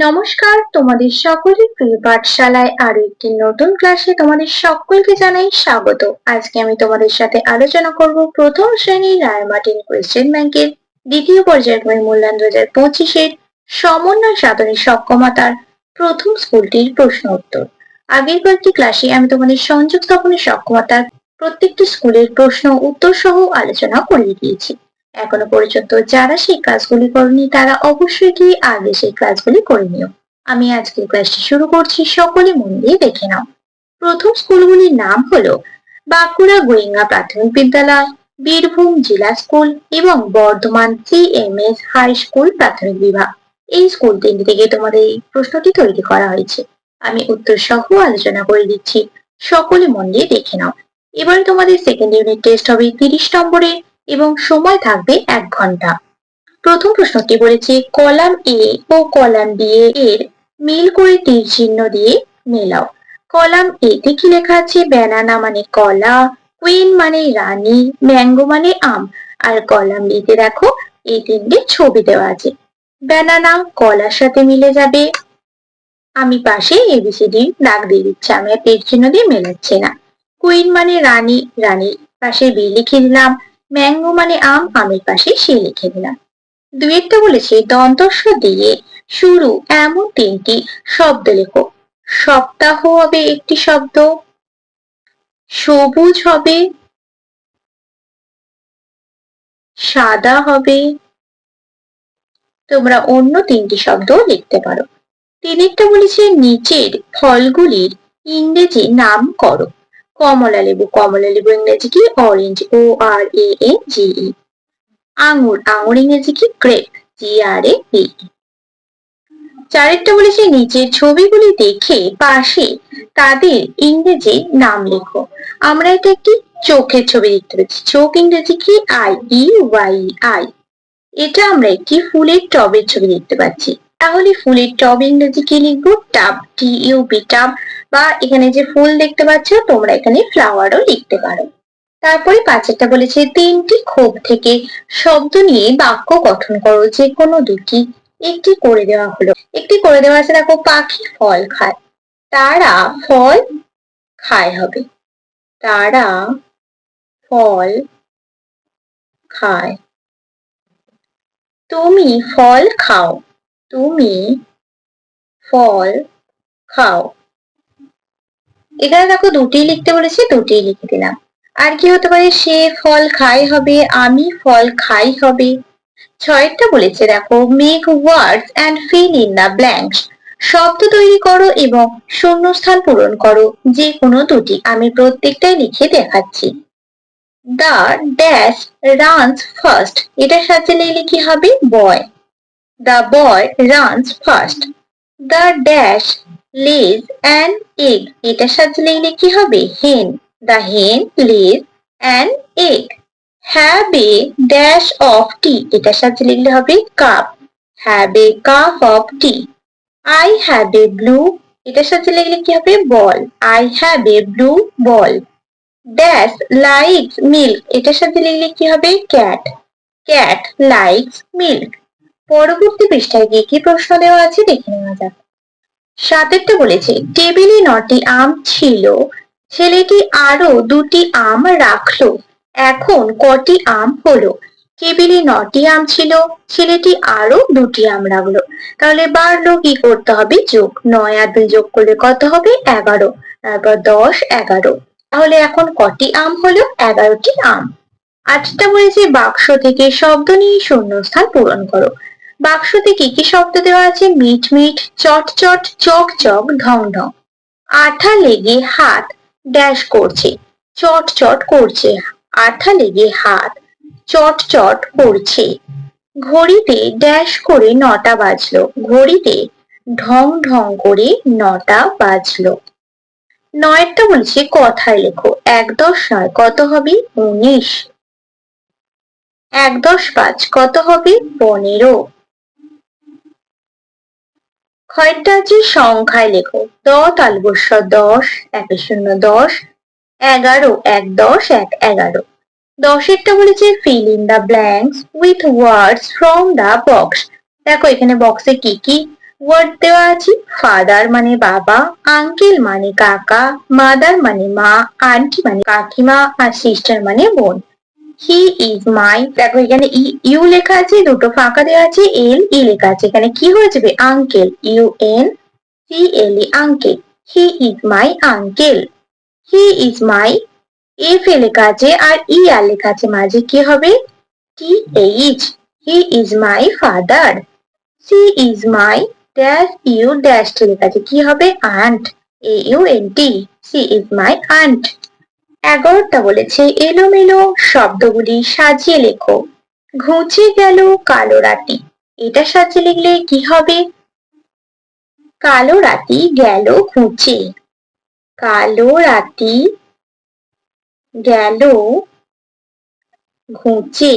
নমস্কার, তোমাদের সকলের প্রিয় পাঠশালায় আরও একটি নতুন ক্লাসে তোমাদের সকলকে জানাই স্বাগত। আজকে আমি তোমাদের সাথে আলোচনা করব প্রথম শ্রেণির রায়মার্টিন কোয়েশ্চেন ব্যাংকের দ্বিতীয় পর্যায়ের বই মূল্যায়ন দু হাজার পঁচিশের সমন্বয় সাধনের সক্ষমতার প্রথম স্কুলটির প্রশ্ন উত্তর। আগের কয়েকটি ক্লাসে আমি তোমাদের সংযোগ স্থাপনের সক্ষমতার প্রত্যেকটি স্কুলের প্রশ্ন উত্তর সহ আলোচনা করিয়ে দিয়েছি। এখনও পর্যন্ত যারা সেই ক্লাসগুলি করেনি, তারা অবশ্যই গিয়ে আগে সেই ক্লাসগুলি করে নিও। আমি আজকের ক্লাসটি শুরু করছি, সকলে মন দিয়ে দেখে নাও। প্রথম স্কুলগুলির নাম হলো বাঁকুড়া গোয়েঙ্গা প্রাথমিক বিদ্যালয়, বীরভূম জেলা স্কুল এবং Bardhaman C M S high school প্রাথমিক বিভাগ। এই স্কুল তিনটি থেকে তোমাদের এই প্রশ্নটি তৈরি করা হয়েছে। আমি উত্তর সহ আলোচনা করে দিচ্ছি। সকলে মন দিয়ে দেখে নাও। এবার তোমাদের সেকেন্ড ইউনিট টেস্ট হবে তিরিশ নম্বরের এবং সময় থাকবে এক ঘণ্টা। প্রথম প্রশ্নটি বলেছে, কলাম এ ও কলাম বি এর মিল করে তীর চিহ্ন দিয়ে মেলাও। কলাম এ তে কি লেখা আছে? ব্যানানা মানে কলা কুইন মানে রানী ম্যাঙ্গো মানে আম। আর কলাম বি তে দেখো, এই তিনটে ছবি দেওয়া আছে। ব্যানানা কলার সাথে মিলে যাবে। আমি পাশে এবিসিডি দাগ দিয়ে দিচ্ছি, আমি আর তীর চিহ্ন দিয়ে মেলাচ্ছি না। কুইন মানে রানী, রানীর পাশে বি লিখে দিলাম। ম্যাঙ্গো মানে আম, আমের পাশে সে লিখে দিলাম। দুয়েরটা বলেছে দন্তস্ব দিয়ে শুরু এমন তিনটি শব্দ লেখো। সপ্তাহ হবে একটি শব্দ, সবুজ হবে, সাদা হবে। তোমরা অন্য তিনটি শব্দ লিখতে পারো। তিনেরটা বলেছে, নিচের ফলগুলির ইংরেজি নাম করো কমলা লেবু কমলা লেবু ইংরেজি কি? Orange O R A N G ই আঙুর আঙুর ইংরেজি কি? Grape G R A P চারেরটা বলেছে নিচের ছবিগুলি দেখে পাশে তাদের ইংরেজি নাম লেখো। আমরা এটা একটি চোখের ছবি দেখতে পাচ্ছি। চোখ ইংরেজি কি? আই ই ওয়াই আই এটা আমরা একটি ফুলের টবের ছবি দেখতে পাচ্ছি। তাহলে ফুলের টব ইংরেজি কি লিখব? Tub T U B tub. বা এখানে যে ফুল দেখতে পাচ্ছ, তোমরা এখানে ফ্লাওয়ারও লিখতে পারো। তারপরে পাঁচেরটা বলেছে, তিনটি ক্ষোভ থেকে শব্দ নিয়ে বাক্য গঠন করো, যে কোনো দুটি। একটি করে দেওয়া হলো। একটি করে দেওয়া আছে, দেখো, পাখি ফল খায়। তারা ফল খায় হবে। তারা ফল খায়। তুমি ফল খাও। তুমি ফল খাও। এখানে দেখো দুটি লিখতে বলেছি দুটি লিখে দিলাম। আর কি হতে পারে? সে ফল খাই হবে, আমি ফল খাই হবে। ছয়টা বলেছে দেখো make words and fill in the blanks শব্দ তৈরি করো এবং শূন্যস্থান পূরণ করো যে কোনো দুটি। আমি প্রত্যেকটাই লিখে দেখাচ্ছি। দ্য ড্যাশ রানস ফার্স্ট এটার সাথে লিখলে কি হবে? Boy the boy runs fast the dash lays an egg এটার সাথে লিখলে কি হবে? Hen the hen lays an egg have a dash of tea এটার সাথে লিখলে হবে cup have a cup of tea I have a blue এটার সাথে লিখলে কি হবে? Ball I have a blue ball dash likes milk এটার সাথে লিখলে কি হবে? ক্যাট ক্যাট লাইকস মিল্ক পরবর্তী পৃষ্ঠায় গিয়ে কি প্রশ্ন দেওয়া আছে দেখে নেওয়া যাক। সাতেরটা বলেছে, টেবিলে নটি আম ছিল। ছেলেটি আরও দুটি আম রাখল। এখন কটি আম হলো? টেবিলে নটি আম ছিল, ছেলেটি আরও দুটি আম রাখল। তাহলে বাড়লো কি করতে হবে? যোগ নয় আর দুই যোগ করলে কত হবে? এগারো। তারপর দশ, এগারো। তাহলে এখন কটি আম হলো? এগারোটি আম। আটটা বলেছে, বাক্স থেকে শব্দ নিয়ে শূন্যস্থান পূরণ করো। বাক্সতে কি কি শব্দ দেওয়া আছে? মিট মিট, চট চট, চক চক, ঢং ঢং। আঠা লেগে হাত ড্যাশ করছে, চট চট করছে। আঠা লেগে হাত চট চট করছে। ঘড়িতে ড্যাশ করে নটা বাজলো। ঘড়িতে ঢং ঢং করে নটা বাজলো। নয়টা বলছে, কথায় লেখো। এক দশ নয়, কত হবে? উনিশ। এক দশ পাঁচ, কত হবে? পনেরো। আছে সংখ্যায় লেখো। দ তালবস্য দশ এক শূন্য দশ, এগারো, এক দশ, এক এগারো। দশেরটা বলেছে fill in the blanks with words from the box দেখো এখানে বক্সে কি কি ওয়ার্ড দেওয়া আছে? ফাদার মানে বাবা আঙ্কেল মানে কাকা মাদার মানে মা আন্টি মানে কাকিমা, আর সিস্টার মানে বোন। হি ইজ মাই দেখো, এখানে ইউ লেখা আছে, দুটো ফাঁকা দেওয়া আছে এল ই লেখা আছে। এখানে কি হয়ে যাবে? Uncle U N C L E uncle he is my uncle he is my F A লেখা আছে আর ই আর লেখা আছে। মাঝে কি হবে? T H he is my father she is my dash U dash লেখা আছে। কি হবে? Aunt A U N T she is my aunt এগারোটা বলেছে, এলোমেলো শব্দগুলি সাজিয়ে লেখো। ঘুচে গেল কালো রাতি। এটা সাজিয়ে লিখলে কি হবে? কালো রাতি গেল ঘুচে। কালো রাতি গেল ঘুচে।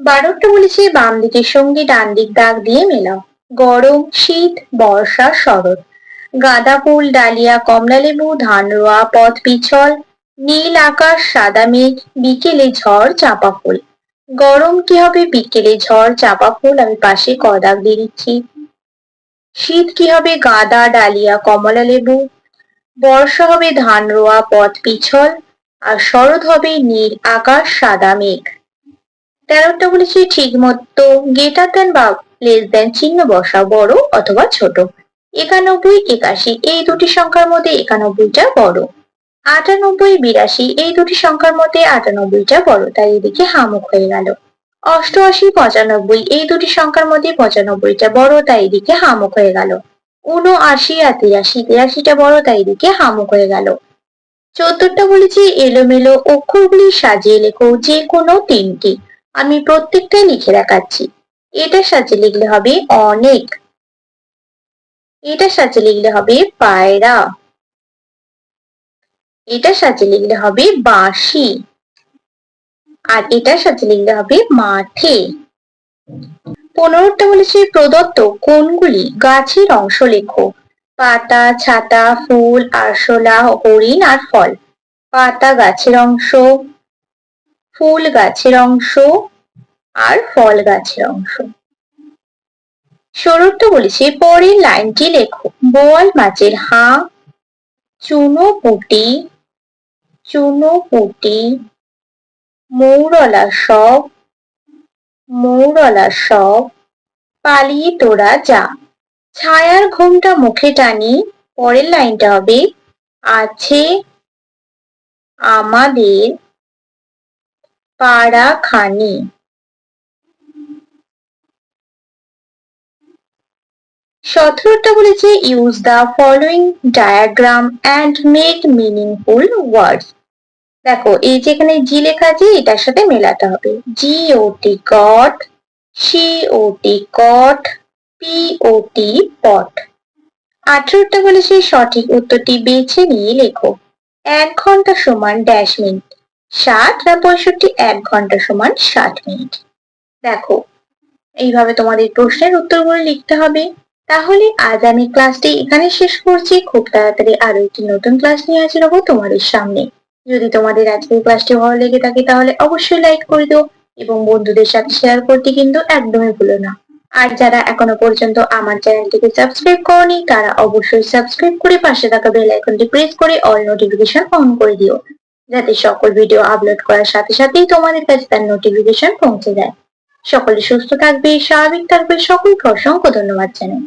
বারোটা বলেছে বাম দিকের সঙ্গে ডান দিক দাগ দিয়ে মেলাও। গরম, শীত, বর্ষা, শরৎ। গাঁদা ফুল ডালিয়া, কমলালেবু ধান রোয়া পথ পিছল, নীল আকাশ, সাদা মেঘ, বিকেলে ঝড়, চাপা ফুল। গরম কি হবে? বিকেলে ঝড়, চাপা ফুল, আমি পাশে কদাক দিয়ে দিচ্ছি। শীত কি হবে? গাঁদা, ডালিয়া কমলা লেবু বর্ষা হবে ধান রোয়া পথ পিছল। আর শরৎ হবে নীল আকাশ, সাদা মেঘ। তেরোটা বলেছি, ঠিক মতো। গেটার দেন বা লেস দেন চিহ্ন বসা বড় অথবা ছোট। একানব্বই, একাশি, এই দুটি সংখ্যার মধ্যে একানব্বইটা বড়। আটানব্বই, বিরাশি, এই দুটি সংখ্যার মধ্যে আটানব্বইটা বড়, তাই এদিকে হামুক হয়ে গেল। অষ্টআশি, পঁচানব্বই, এই দুটি সংখ্যার মধ্যে পঁচানব্বইটা বড়, তাই এদিকে হামুক হয়ে গেল। উনআশি আর তিরাশি, তিরাশিটা বড়, তাই এদিকে হামুক হয়ে গেল। চোদ্দটা বলেছি, এলোমেলো অক্ষরগুলি সাজিয়ে লেখো যে কোনো তিনটি। আমি প্রত্যেকটাই লিখে রাখাচ্ছি এটা সাজিয়ে লিখলে হবে অনেক। এটা সাজিয়ে লিখলে হবে পায়রা। এটা সাজিয়ে লিখলে হবে বাঁশি। আর এটার সাথে লিখলে হবে মাঠে। পনেরোটা বলেছে প্রদত্ত কোনগুলি গাছের অংশ লেখো। পাতা, ছাতা, ফুল, আরশোলা, হরিণ আর ফল। পাতা গাছের অংশ, ফুল গাছের অংশ আর ফল গাছের অংশ। ষোলোটা বলেছে, পরের লাইনটি লেখো। বোয়াল মাছের হাঁ চুনো পুটি চুনো পুটি মৌরলা সব মৌরলা সব, পালিয়ে তোরা যা। ছায়ার ঘুমটা মুখে টানি, পরের লাইনটা হবে, আছে আমাদের পাড়া খানি সতেরোটা বলেছে use the following diagram and make meaningful words দেখো, এই যেখানে জি লেখা আছে, এটার সাথে মেলাতে হবে। G O T got C O T cot P O T pot আঠেরোটা বলেছে, সঠিক উত্তরটি বেছে নিয়ে লেখো। এক ঘণ্টা সমান ড্যাশ মিনিট ষাট না পঁয়ষট্টি, এক ঘণ্টা সমান ষাট মিনিট। দেখো, এইভাবে তোমাদের প্রশ্নের উত্তরগুলো লিখতে হবে। তাহলে আজ আমি ক্লাসটি এখানে শেষ করছি। খুব তাড়াতাড়ি আরও একটি নতুন ক্লাস নিয়ে হাজির হব তোমাদের সামনে। যদি তোমাদের আজকের ক্লাসটি ভালো লেগে থাকে তাহলে অবশ্যই লাইক করে দিও এবং বন্ধুদের সাথে শেয়ার করতে কিন্তু একদমই ভুলো না। আর যারা এখনও পর্যন্ত আমার চ্যানেলটিকে সাবস্ক্রাইব করনি, তারা অবশ্যই সাবস্ক্রাইব করে পাশে থাকা বেল আইকনটি প্রেস করে অল নোটিফিকেশন অন করে দিও, যাতে সকল ভিডিও আপলোড করার সাথে সাথেই তোমাদের কাছে তার নোটিফিকেশন পৌঁছে যায়। সকলে সুস্থ থাকবে, স্বাভাবিক থাকবে, সকলকে অসংখ্য ধন্যবাদ জানাই।